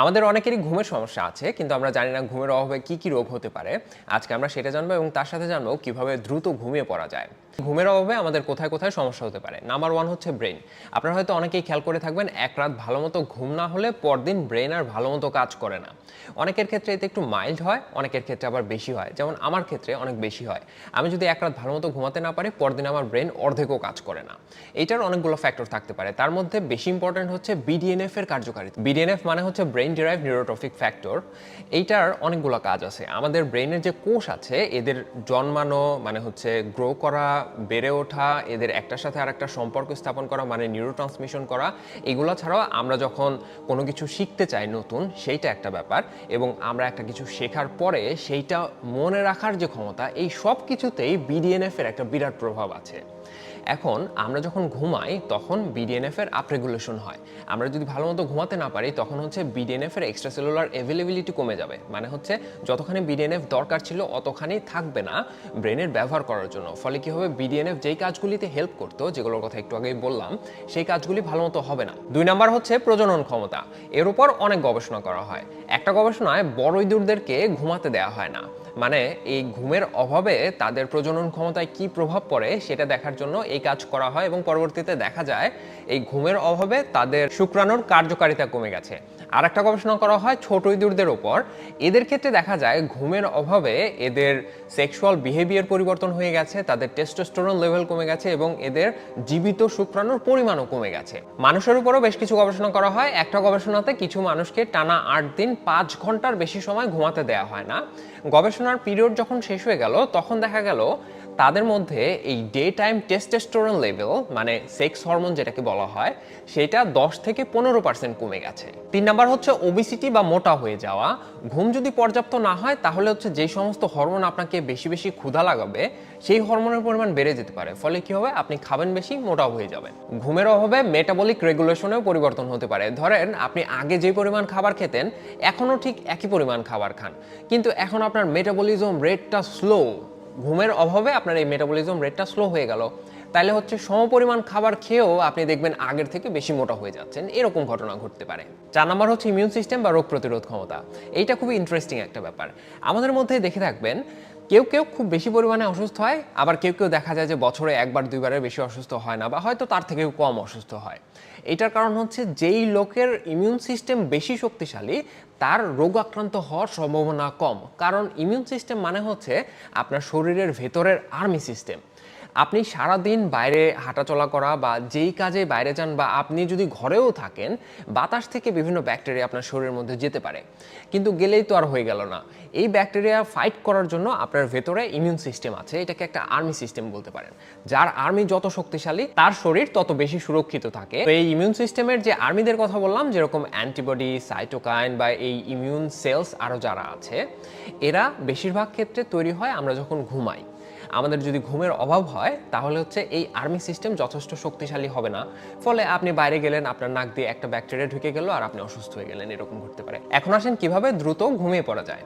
আমাদের অনেকেরই ঘুমের সমস্যা আছে, কিন্তু আমরা জানি না ঘুমের অভাবে কি কি রোগ হতে পারে। আজকে আমরা সেটা জানব এবং তার সাথে জানব কীভাবে দ্রুত ঘুমিয়ে পড়া যায়। ঘুমের অভাবে আমাদের কোথায় কোথায় সমস্যা হতে পারে? নাম্বার ওয়ান হচ্ছে ব্রেন আপনারা হয়তো অনেকেই খেয়াল করে থাকবেন, এক রাত ভালো মতো ঘুম না হলে পরদিন ব্রেন আর ভালো মতো কাজ করে না। অনেকের ক্ষেত্রে এতে একটু মাইল্ড হয়, অনেকের ক্ষেত্রে আবার বেশি হয়। যেমন আমার ক্ষেত্রে অনেক বেশি হয়। আমি যদি এক রাত ভালো মতো ঘুমাতে না পারি, পরদিন আমার ব্রেন অর্ধেকও কাজ করে না। এইটার অনেকগুলো ফ্যাক্টর থাকতে পারে। তার মধ্যে বেশি ইম্পর্টেন্ট হচ্ছে বিডিএনএফ এর কার্যকারিতা। বিডিএনএফ মানে হচ্ছে ব্রেন ডিরাইভ নিউরোট্রফিক ফ্যাক্টর এইটার অনেকগুলো কাজ আছে। আমাদের ব্রেনের যে কোষ আছে, এদের জন্মানো মানে হচ্ছে গ্রো করা বেড়ে ওঠা, এদের একটার সাথে আর একটা সম্পর্ক স্থাপন করা মানে নিউরো ট্রান্সমিশন করা, এগুলো ছাড়াও আমরা যখন কোনো কিছু শিখতে চাই নতুন, সেইটা একটা ব্যাপার। এবং আমরা একটা কিছু শেখার পরে সেইটা মনে রাখার যে ক্ষমতা, এই সব কিছুতেই বিডিএনএফের একটা বিরাট প্রভাব আছে। এখন আমরা যখন ঘুমাই, তখন বিডিএনএফ এর আপরেগুলেশন হয়। আমরা যদি ভালো মতো ঘুমাতে না পারি, তখন হচ্ছে বিডিএনএফ এর এক্সট্রা সেলুলার অ্যাভেলেবিলিটি কমে যাবে। মানে হচ্ছে যতখানি বিডিএনএফ দরকার ছিল, অতখানি থাকবে না ব্রেনের ব্যবহার করার জন্য। ফলে কি হবে? বিডিএনএফ যেই কাজগুলিতে হেল্প করতো, যেগুলোর কথা একটু আগেই বললাম, সেই কাজগুলি ভালো মতো হবে না। দুই নাম্বার হচ্ছে প্রজনন ক্ষমতা। এর উপর অনেক গবেষণা করা হয়। একটা গবেষণায় বড় ইঁদুরদেরকে ঘুমাতে দেওয়া হয় না। মানে এই ঘুমের অভাবে তাদের প্রজনন ক্ষমতায় কি প্রভাব পড়ে, সেটা দেখার জন্য এই কাজ করা হয় এবং পরবর্তীতে দেখা যায় এই ঘুমের অভাবে তাদের শুক্রাণুর কার্যকারিতা কমে গেছে। আর একটা গবেষণা করা হয় ছোট ইঁদুরদের ওপর। এদের ক্ষেত্রে দেখা যায় ঘুমের অভাবে এদের সেক্সুয়াল বিহেভিয়ার পরিবর্তন হয়ে গেছে, তাদের টেস্টোস্টেরন লেভেল কমে গেছে এবং এদের জীবিত শুক্রাণুর পরিমাণও কমে গেছে। মানুষের উপরও বেশ কিছু গবেষণা করা হয়। একটা গবেষণাতে কিছু মানুষকে টানা আট দিন পাঁচ ঘণ্টার বেশি সময় ঘুমাতে দেওয়া হয় না। গবেষণার পিরিয়ড যখন শেষ হয়ে গেল, তখন দেখা গেল তাদের মধ্যে এই ডে টাইম টেস্টোস্টেরন লেভেল মানে সেক্স হরমোন যেটাকে বলা হয়, সেটা দশ থেকে পনেরো পার্সেন্ট কমে গেছে। তিন নাম্বার হচ্ছে ওবিসিটি বা মোটা হয়ে যাওয়া। ঘুম যদি পর্যাপ্ত না হয়, তাহলে হচ্ছে যেই সমস্ত হরমোন আপনাকে বেশি বেশি ক্ষুধা লাগাবে, সেই হরমোনের পরিমাণ বেড়ে যেতে পারে। ফলে কি হবে? আপনি খাবেন বেশি, মোটাও হয়ে যাবেন। ঘুমের অভাবে মেটাবলিক রেগুলেশনেও পরিবর্তন হতে পারে। ধরেন, আপনি আগে যে পরিমাণ খাবার খেতেন, এখনও ঠিক একই পরিমাণ খাবার খান। কিন্তু এখন আপনার মেটাবলিজম রেটটা স্লো ঘুমের অভাবে আপনার এই মেটাবলিজম রেটটা স্লো হয়ে গেল। তাহলে হচ্ছে সমপরিমাণ খাবার খেয়েও আপনি দেখবেন আগের থেকে বেশি মোটা হয়ে যাচ্ছেন। এরকম ঘটনা ঘটতে পারে। চার নাম্বার হচ্ছে ইমিউন সিস্টেম বা রোগ প্রতিরোধ ক্ষমতা। এইটা খুবই ইন্টারেস্টিং একটা ব্যাপার। আমাদের মধ্যে দেখে থাকবেন, কেউ কেউ খুব বেশি পরিমাণে অসুস্থ হয়, আবার কেউ কেউ দেখা যায় যে বছরে একবার, দুইবারের বেশি অসুস্থ হয় না বা হয়তো তার থেকেও কম অসুস্থ হয়। এটার কারণ হচ্ছে যেই লোকের ইমিউন সিস্টেম বেশি শক্তিশালী তার রোগ আক্রান্ত হওয়ার সম্ভাবনা কম। কারণ ইমিউন সিস্টেম মানে হচ্ছে আপনার শরীরের ভেতরের আর্মি সিস্টেম আপনি সারাদিন বাইরে হাঁটাচলা করা বা যেই কাজে বাইরে যান বা আপনি যদি ঘরেও থাকেন, বাতাস থেকে বিভিন্ন ব্যাকটেরিয়া আপনার শরীরের মধ্যে যেতে পারে। কিন্তু গেলেই তো আর হয়ে গেল না। এই ব্যাকটেরিয়া ফাইট করার জন্য আপনার ভেতরে ইমিউন সিস্টেম আছে, এটাকে একটা আর্মি সিস্টেম বলতে পারেন। যার আর্মি যত শক্তিশালী, তার শরীর তত বেশি সুরক্ষিত থাকে। তো এই ইমিউন সিস্টেমের যে আর্মিদের কথা বললাম, যেরকম অ্যান্টিবডি সাইটোকাইন বা এই ইমিউন সেলস আরও যারা আছে, এরা বেশিরভাগ ক্ষেত্রে তৈরি হয় আমরা যখন ঘুমাই। আমাদের যদি ঘুমের অভাব হয়, তাহলে হচ্ছে এই আর্মি সিস্টেম যথেষ্ট শক্তিশালী হবে না। ফলে আপনি বাইরে গেলেন, আপনার নাক দিয়ে একটা ব্যাকটেরিয়া ঢুকে গেল আর আপনি অসুস্থ হয়ে গেলেন, এরকম ঘটতে পারে। এখন আসেন কীভাবে দ্রুত ঘুমিয়ে পড়া যায়।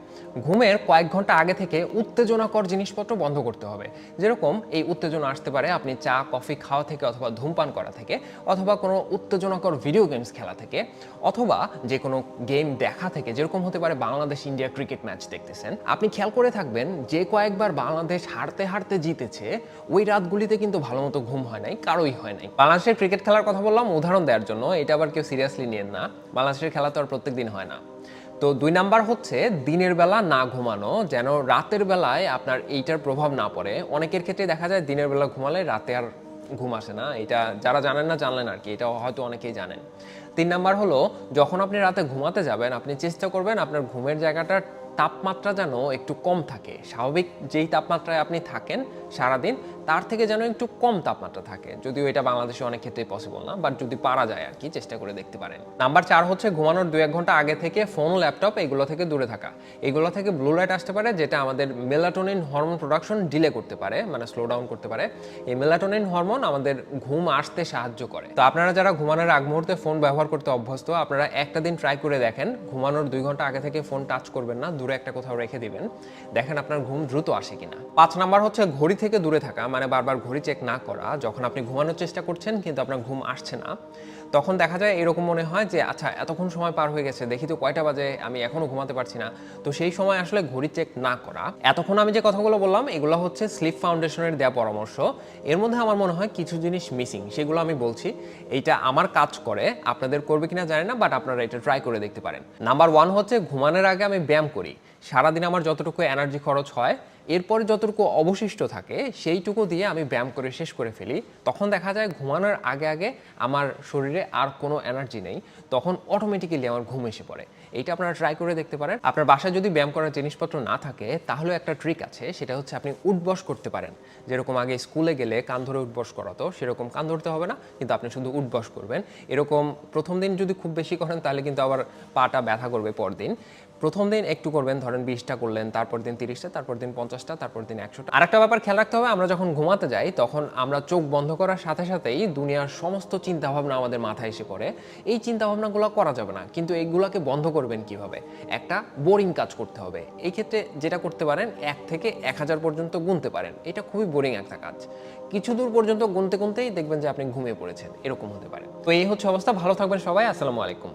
ঘুমের কয়েক ঘণ্টা আগে থেকে উত্তেজনাকর জিনিসপত্র বন্ধ করতে হবে। যেরকম এই উত্তেজনা আসতে পারে, আপনি চা, কফি খাওয়া থেকে অথবা ধূমপান করা থেকে, অথবা কোনো উত্তেজনাকর ভিডিও গেমস খেলা থেকে, অথবা যে কোনো গেম দেখা থেকে, যেরকম হতে পারে বাংলাদেশ ইন্ডিয়া ক্রিকেট ম্যাচ দেখতেছেন। আপনি খেয়াল করে থাকবেন, যে কয়েকবার বাংলাদেশ হারতে হারতে জিতেছে, ওই রাতগুলিতে কিন্তু ভালো মতো ঘুম হয় নাই, কারোই হয় নাই। বাংলাদেশের ক্রিকেট খেলার কথা বললাম, উদাহরণ দেওয়ার জন্য, এটা আবার কেউ সিরিয়াসলি নেন না। বাংলাদেশের খেলা তো আর প্রত্যেক দিন হয় না। তো দুই নাম্বার হচ্ছে, দিনের বেলা না ঘুমানো, যেন রাতের বেলায় আপনার এইটার প্রভাব না পড়ে। অনেকের ক্ষেত্রে দেখা যায়, দিনের বেলা ঘুমালে রাতে আর ঘুম আসে না। এটা যারা জানেন না, জানলেন আর কি, এটা হয়তো অনেকেই জানেন। তিন নাম্বার হলো, যখন আপনি রাতে ঘুমাতে যাবেন, আপনি চেষ্টা করবেন আপনার ঘুমের জায়গাটার তাপমাত্রা যেন একটু কম থাকে। স্বাভাবিক যেই তাপমাত্রায় আপনি থাকেন সারাদিন, তার থেকে যেন একটু কম তাপমাত্রা থাকে। যদিও এটা বাংলাদেশে অনেক ক্ষেত্রে পসিবল না বাট যদি পারা যায় আর কি, চেষ্টা করে দেখতে পারেন। নাম্বার চার হচ্ছে ঘুমানোর দু এক ঘণ্টা আগে থেকে ফোন ল্যাপটপ এগুলো থেকে দূরে থাকা। এগুলো থেকে ব্লু লাইট আসতে পারে, যেটা আমাদের মেলাটোনিন হরমোন প্রোডাকশন ডিলে করতে পারে মানে স্লো ডাউন করতে পারে। এই মেলাটোনিন হরমোন আমাদের ঘুম আসতে সাহায্য করে। তো আপনারা যারা ঘুমানোর আগ মুহূর্তে ফোন ব্যবহার করতে অভ্যস্ত, আপনারা একটা দিন ট্রাই করে দেখেন, ঘুমানোর দুই ঘণ্টা আগে থেকে ফোন টাচ করবেন না দূরে একটা কোথাও রেখে দিবেন। দেখেন আপনার ঘুম দ্রুত আসে কিনা। পাঁচ নাম্বার হচ্ছে ঘড়ি থেকে দূরে থাকা মানে বারবার ঘড়ি চেক না করা। যখন আপনি ঘুমানোর চেষ্টা করছেন কিন্তু আপনার ঘুম আসছে না, তখন দেখা যায় এরকম মনে হয় যে আচ্ছা এতক্ষণ সময় পার হয়ে গেছে, দেখি তো কয়টা বাজে, আমি এখনও ঘুমাতে পারছি না। তো সেই সময় আসলে ঘড়ি চেক না করা। এতক্ষণ আমি যে কথাগুলো বললাম, এগুলো হচ্ছে স্লিপ ফাউন্ডেশনের দেওয়া পরামর্শ। এর মধ্যে আমার মনে হয় কিছু জিনিস মিসিং সেগুলো আমি বলছি। এইটা আমার কাজ করে, আপনাদের করবে কিনা জানি না বাট আপনারা এটা ট্রাই করে দেখতে পারেন। নাম্বার ওয়ান হচ্ছে ঘুমানোর আগে আমি ব্যায়াম করি। সারাদিন আমার যতটুকু এনার্জি খরচ হয়, এরপরে যতটুকু অবশিষ্ট থাকে, সেইটুকু দিয়ে আমি ব্যায়াম করে শেষ করে ফেলি। তখন দেখা যায় ঘুমানোর আগে আগে আমার শরীরে আর কোনো এনার্জি নেই, তখন অটোমেটিক্যালি আমার ঘুম এসে পড়ে। এইটা আপনারা ট্রাই করে দেখতে পারেন। আপনার বাসায় যদি ব্যায়াম করার জিনিসপত্র না থাকে, তাহলে একটা ট্রিক আছে, সেটা হচ্ছে আপনি উঠবস করতে পারেন। যেরকম আগে স্কুলে গেলে কান ধরে উঠবস করাতো সেরকম কান ধরতে হবে না, কিন্তু আপনি শুধু উঠবস করবেন। এরকম প্রথম দিন যদি খুব বেশি করেন, তাহলে কিন্তু আবার পাটা ব্যথা করবে পরদিন। প্রথম দিন একটু করবেন, ধরেন বিশটা করলেন, তারপর দিন তিরিশটা, তারপর দিন পঞ্চাশটা, তারপর দিন একশোটা। আরেকটা ব্যাপার খেয়াল রাখতে হবে, আমরা যখন ঘুমাতে যাই, তখন আমরা চোখ বন্ধ করার সাথে সাথেই দুনিয়ার সমস্ত চিন্তাভাবনা আমাদের মাথায় এসে পড়ে। এই চিন্তাভাবনাগুলো করা যাবে না, কিন্তু এইগুলোকে বন্ধ করবেন কীভাবে? একটা বোরিং কাজ করতে হবে। এই ক্ষেত্রে যেটা করতে পারেন, এক থেকে এক হাজার পর্যন্ত গুনতে পারেন। এটা খুবই বোরিং একটা কাজ। কিছু দূর পর্যন্ত গুনতে গুনতেই দেখবেন যে আপনি ঘুমিয়ে পড়েছেন, এরকম হতে পারে। তো এই হচ্ছে অবস্থা, ভালো থাকবেন সবাই, আসসালামু আলাইকুম।